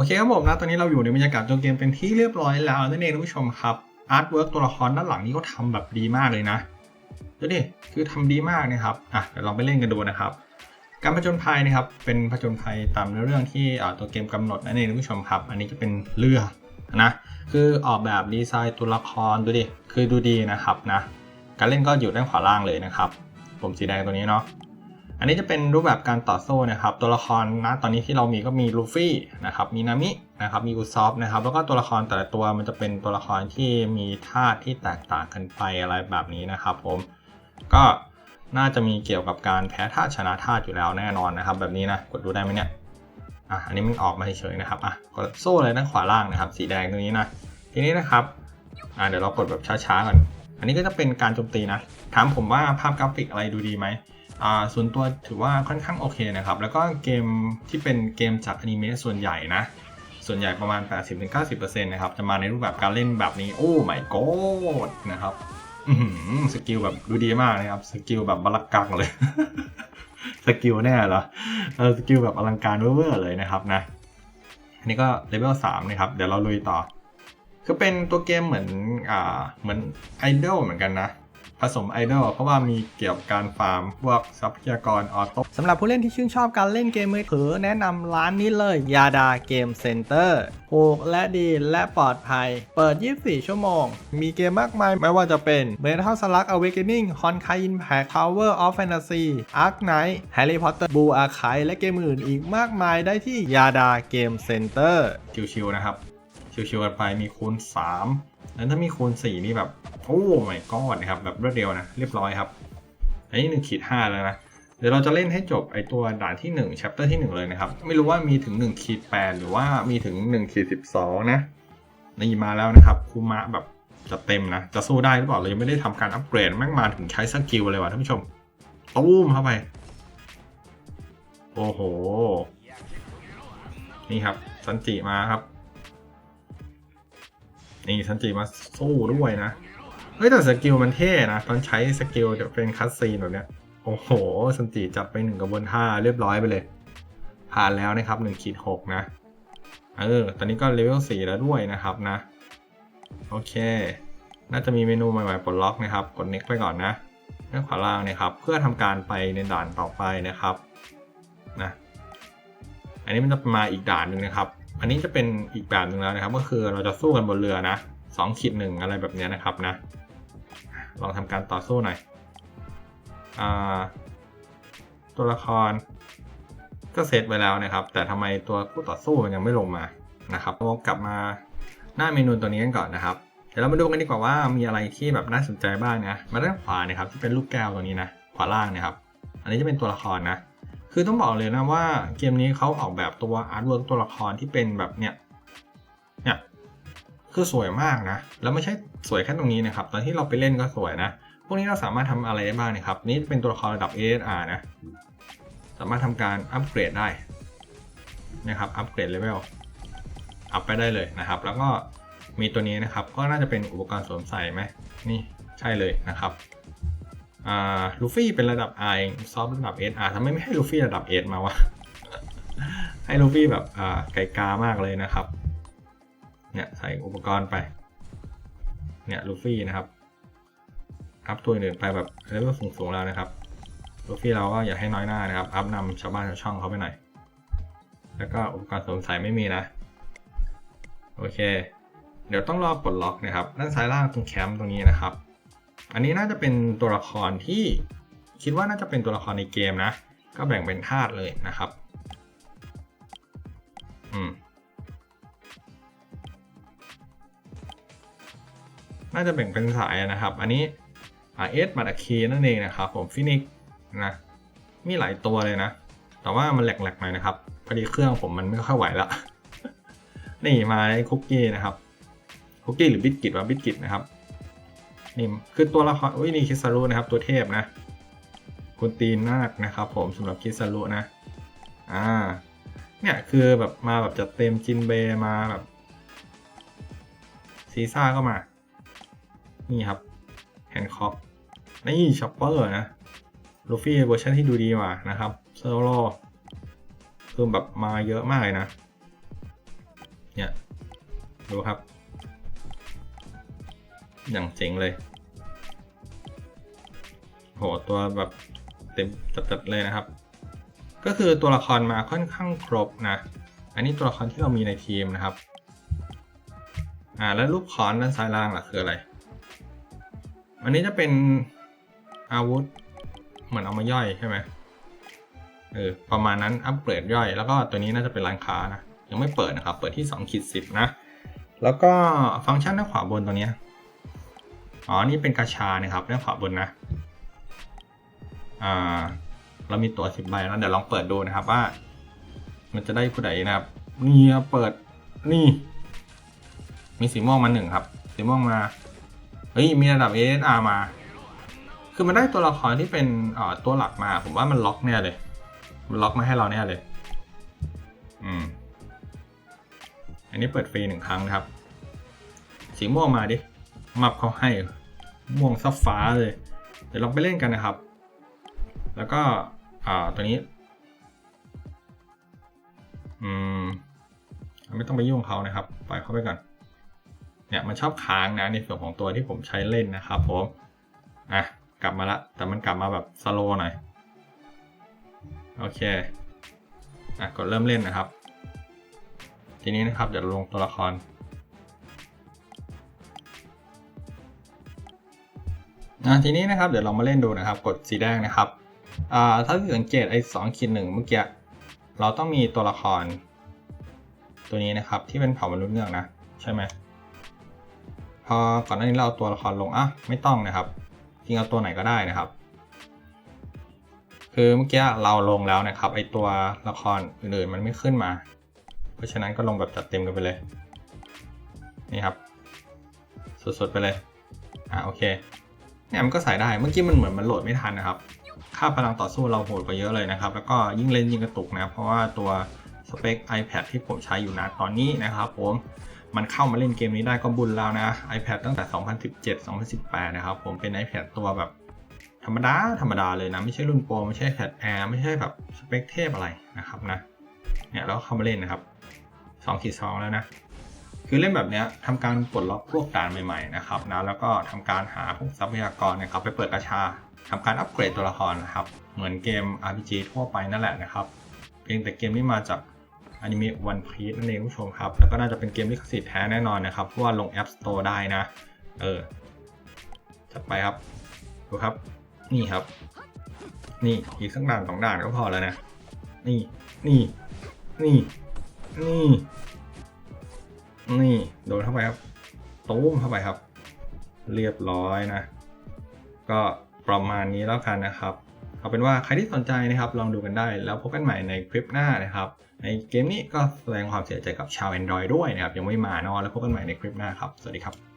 โอเคครับผมนะ ตอนนี้เราอยู่ในบรรยากาศตัวเกมเป็นที่เรียบร้อยแล้วนั่นเองท่านผู้ชมครับ อาร์ตเวิร์กตัวละครด้านหลังนี้ก็ทำแบบดีมากเลยนะดูดิคือทำดีมากนะครับ อะเดี๋ยวเราไปเล่นกันดูนะครับ การผจญภัยนะครับ เป็นผจญภัยตามเนื้อเรื่องที่อ่าตัวเกมกำหนดนั่นเองท่านผู้ชมครับ อันนี้จะเป็นเรือนะ คือออกแบบดีไซน์ตัวละครดูดิ คือดูดีนะครับนะ การเล่นก็อยู่ด้านขวาล่างเลยนะครับ ผมสีแดงตัวนี้เนาะ อันนี้จะเป็นรูปแบบการต่อสู้นะครับ ตัวละครนะตอนนี้ที่เรามีก็มีลูฟี่นะครับ มีนามินะครับมีอุซอฟนะครับ แล้วก็ตัวละครแต่ละตัวมันจะเป็นตัวละครที่มีธาตุที่แตกต่างกันไปอะไรแบบนี้นะครับ ผมก็น่าจะมีเกี่ยวกับการแพ้ธาตุชนะธาตุอยู่แล้วแน่นอนนะครับ แบบนี้นะกดดูได้ไหมเนี่ยอะอันนี้มันออกมาเฉยๆนะครับอะกดโซ่เลยด้านขวาล่างนะครับ สีแดงตรงนี้นะทีนี้นะครับอะเดี๋ยวเรากดแบบช้าๆก่อนอันนี้ก็จะเป็นการโจมตีนะถามผมว่าภาพกราฟิกอะไรดูดีไหม ส่วนตัวถือว่าค่อนข้างโอเคนะครับ แล้วก็เกมที่เป็นเกมจากอนิเมะส่วนใหญ่นะ ส่วนใหญ่ประมาณ 80-90%นะครับ จะมาในรูปแบบการเล่นแบบนี้ โอ้ my god นะครับสกิลแบบดูดีมากนะครับ สกิลแบบบลักกังเลย สกิลแน่เหรอเออสกิลแบบอลังการเวอร์เลยนะครับนะ อันนี้ก็เลเวล3นะครับ เดี๋ยวเราลุยต่อ คือเป็นตัวเกมเหมือนอ่าเหมือนไอดอลเหมือนกันนะ ผสมไอดอลเพราะว่ามีเกี่ยวกับการฟาร์มพวกทรัพยากรออโต้สำหรับผู้เล่นที่ชื่นชอบการเล่นเกมมือถือแนะนำร้านนี้เลยยาดาเกมเซ็นเตอร์ถูกและดีและปลอดภัย เปิด 24 ชั่วโมง มีเกมมากมายไม่ว่าจะเป็น Metal Slug Awakening Honkai Impact Tower of Fantasy Ark Knight Harry Potter Blue Archive และเกมอื่นอีกมากมายได้ที่ยาดาเกมเซ็นเตอร์ชิวๆนะครับ ชิวๆกันไปมีคูณ 3 แล้วถ้ามีคูณ 4 นี่แบบโอ้ไม่กอนนะครับแบบรวดเร็วนะเรียบร้อยครับ อันนี้1ขีด5แล้วนะเดี๋ยวเราจะเล่นให้จบไอตัวด่านที่1 chapter ที่ 1 เลยนะครับ ไม่รู้ว่ามีถึง1ขีด8หรือว่ามีถึง1ขีด12 นะนี่มาแล้วนะครับคูมะแบบจะเต็มนะ จะสู้ได้หรือเปล่าเรายังไม่ได้ทำการอัปเกรดแม่งมาถึงใช้สกิลเลยว่ะท่านผู้ชมตู้มเข้าไป โอ้โห นี่ครับซันจิมาครับ นี่ซันจิมาสู้ด้วยนะ เฮ้ยแต่สกิลมันเท่นะตอนใช้สกิลจะเป็นคัสซีนแบบเนี้ยโอ้โหซันจิจัดไปหนึ่งกระบวนท่าเรียบร้อยไปเลย ผ่านแล้วนะครับหนึ่งขีดหกนะ เออ ตอนนี้ก็เลเวลสี่แล้วด้วยนะครับนะ โอเค น่าจะมีเมนูใหม่ๆปลดล็อกนะครับ กด next ไปก่อนนะด้านขวาล่างนะครับ เพื่อทำการไปในด่านต่อไปนะครับนะอันนี้มันจะมาอีกด่านหนึ่งนะครับ อันนี้จะเป็นอีกแบบหนึ่งแล้วนะครับ ก็คือเราจะสู้กันบนเรือนะสองขีดหนึ่งอะไรแบบเนี้ยนะครับนะ ลองทำการต่อสู้หน่อยอตัวละคร ก็เซตไว้แล้วนะครับ แต่ทำไมตัวคู่ต่อสู้มันยังไม่ลงมานะครับเรากลับมาหน้าเมนูตัวนี้กันก่อนนะครับ เดี๋ยวเรามาดูกันดีกว่าว่ามีอะไรที่แบบน่าสนใจบ้างนะ มาด้านขวานะครับที่เป็นลูกแก้วตัวนี้นะ ขวาล่างนะครับ อันนี้จะเป็นตัวละครนะ คือต้องบอกเลยนะว่าเกมนี้เขาออกแบบตัวอาร์ตเวิร์กตัวละครที่เป็นแบบเนี้ยเนี่ย คือสวยมากนะ แล้วไม่ใช่สวยแค่ตรงนี้นะครับ ตอนที่เราไปเล่นก็สวยนะ พวกนี้เราสามารถทำอะไรได้บ้างนะครับ นี่เป็นตัวละครระดับ ASR นะ สามารถทำการอัปเกรดได้นะครับ อัปเกรดเลเวล อัพไปได้เลยนะครับ แล้วก็มีตัวนี้นะครับ ก็น่าจะเป็นอุปกรณ์สวมใส่ไหม นี่ใช่เลยนะครับอ่าลูฟี่เป็นระดับ R ซอฟระดับ SR ทำไมไม่ให้ลูฟี่ระดับ S มาวะ ให้ลูฟี่แบบอ่าไกลกามากเลยนะครับ เนี่ยใส่อุปกรณ์ไป เนี่ยลูฟี่นะครับอัพตัวอื่นไปแบบเลเวลสูงๆแล้วนะครับลูฟี่เราก็อย่าให้น้อยหน้านะครับ อัพนำชาวบ้านชาวช่องเขาไปหน่อย แล้วก็อุปกรณ์สวมใส่ไม่มีนะ โอเค เดี๋ยวต้องรอปลดล็อกนะครับ ด้านซ้ายล่างตรงแคมป์ตรงนี้นะครับ อันนี้น่าจะเป็นตัวละครที่คิดว่าน่าจะเป็นตัวละครในเกมนะ ก็แบ่งเป็นธาตุเลยนะครับ น่าจะแบ่งเป็นสายนะครับ อันนี้เอสมาดาคีนั่นเองนะครับ ผมฟินิกนะมีหลายตัวเลยนะ แต่ว่ามันแหลกๆหน่อยนะครับ พอดีเครื่องผมมันไม่ค่อยไหวละ นี่มาในคุกกี้นะครับ คุกกี้หรือบิสกิตว่าบิสกิตนะครับ นี่คือตัวละครอุ้ยนี่คิสารุนะครับ ตัวเทพนะคุณตีนมากนะครับ ผมสำหรับคิสารุนะ อ่า เนี่ยคือแบบมาแบบจัดเต็มจินเบมาแบบซีซ่าก็มา นี่ครับแฮนคอกนี่ช็อปเปอร์นะลูฟี่เวอร์ชันที่ดูดีกว่านะครับเซอร์โลคือแบบมาเยอะมากเลยนะ เนี่ยดูครับ อย่างเจ๋งเลย โหตัวแบบเต็มจัดๆเลยนะครับ ก็คือตัวละครมาค่อนข้างครบนะ อันนี้ตัวละครที่เรามีในทีมนะครับ อ่าแล้วรูปค้อนด้านซ้ายล่างล่ะคืออะไร อันนี้จะเป็นอาวุธ เหมือนเอามาย่อยใช่ไหมเออประมาณนั้นอัปเกรดย่อย แล้วก็ตัวนี้น่าจะเป็นร้านค้านะยังไม่เปิดนะครับ เปิดที่2ขีดสินะ แล้วก็ฟังก์ชันด้านขวาบนตัวนี้อ๋อ นี่เป็นกาชานะครับด้านขวาบนนะอ่าเรามีตั๋วสิบใบแล้วเดี๋ยวลองเปิดดูนะครับว่า มันจะได้ผู้ใดนะครับนี่เปิดนี่ มีสีม่วงมาหนึ่งครับ สีม่วงมา เฮ้ยมีระดับ ASR มา คือมันได้ตัวละครที่เป็นเอ่อตัวหลักมา ผมว่ามันล็อกแน่เลย มันล็อกมาให้เราแน่เลย อืม อันนี้เปิดฟรีหนึ่งครั้งนะครับ สีม่วงมาดิ มับเขาให้ ม่วงซับฟ้าเลย เดี๋ยวลองไปเล่นกันนะครับ แล้วก็ อ่า ตัวนี้ อืม ไม่ต้องไปยุ่งเขานะครับ ปล่อยเขาไปก่อน เนี่ยมันชอบค้างนะในส่วนของตัวที่ผมใช้เล่นนะครับผมอะกลับมาละ แต่มันกลับมาแบบสโลหน่อยโอเคอะกดเริ่มเล่นนะครับ ทีนี้นะครับเดี๋ยวลงตัวละครอะทีนี้นะครับเดี๋ยวเรามาเล่นดูนะครับ กดสีแดงนะครับอ่าถ้าสังเกตไอ้สองขีดหนึ่งเมื่อกี้เราต้องมีตัวละคร ตัวนี้นะครับที่เป็นเผ่ามนุษย์เงือกนะ ใช่ไหม อก่อนหน้านี้เราเอาตัวละครลงอะไม่ต้องนะครับจริงเอาตัวไหนก็ได้นะครับ คือเมื่อกี้เราลงแล้วนะครับไอตัวละครอื่นๆมันไม่ขึ้นมา เพราะฉะนั้นก็ลงแบบจัดเต็มกันไปเลย นี่ครับสุดๆไปเลยอะโอเคเนี่ยมันก็ใส่ได้เมื่อกี้มันเหมือนมันโหลดไม่ทันนะครับ ค่าพลังต่อสู้เราโหดกว่าเยอะเลยนะครับ แล้วก็ยิ่งเล่นยิ่งกระตุกนะเพราะว่าตัวสเปค iPad ที่ผมใช้อยู่นะตอนนี้นะครับผม มันเข้ามาเล่นเกมนี้ได้ก็บุญแล้วนะ iPad ตั้งแต่ 2017 2018 นะครับ ผมเป็น iPad ตัวแบบธรรมดา ธรรมดาเลยนะ ไม่ใช่รุ่นโปรไม่ใช่ iPad Air ไม่ใช่แบบสเปคเทพอะไรนะครับนะเนี่ยแล้วเข้ามาเล่นนะครับ2ขีด2แล้วนะ คือเล่นแบบเนี้ยทำการปลดล็อกพวกด่านใหม่ๆนะครับนะแล้วก็ทำการหาพวกทรัพยากรนะครับไปเปิดกาชาทำการอัปเกรดตัวละครนะครับ เหมือนเกม RPG ทั่วไปนั่นแหละนะครับ เพียงแต่เกมนี้มาจาก อนิเมะวันพีซนั่นเองผู้ชมครับ แล้วก็น่าจะเป็นเกมลิขสิทธิ์แท้แน่นอนนะครับ เพราะว่าลง App Store ได้นะ เออจัดไปครับ ดูครับ นี่ครับ นี่อีกสักด่านสองด่านก็พอแล้วนะ นี่ นี่ นี่ นี่ นี่ โดนเข้าไปครับตุ้มเข้าไปครับ เรียบร้อยนะ ก็ประมาณนี้แล้วกันนะครับ เอาเป็นว่าใครที่สนใจนะครับลองดูกันได้ แล้วพบกันใหม่ในคลิปหน้านะครับ ในเกมนี้ก็แสดงความเสียใจกับชาว Android ด้วยนะครับ ยังไม่มาเนอะแล้วพบกันใหม่ในคลิปหน้าครับ สวัสดีครับ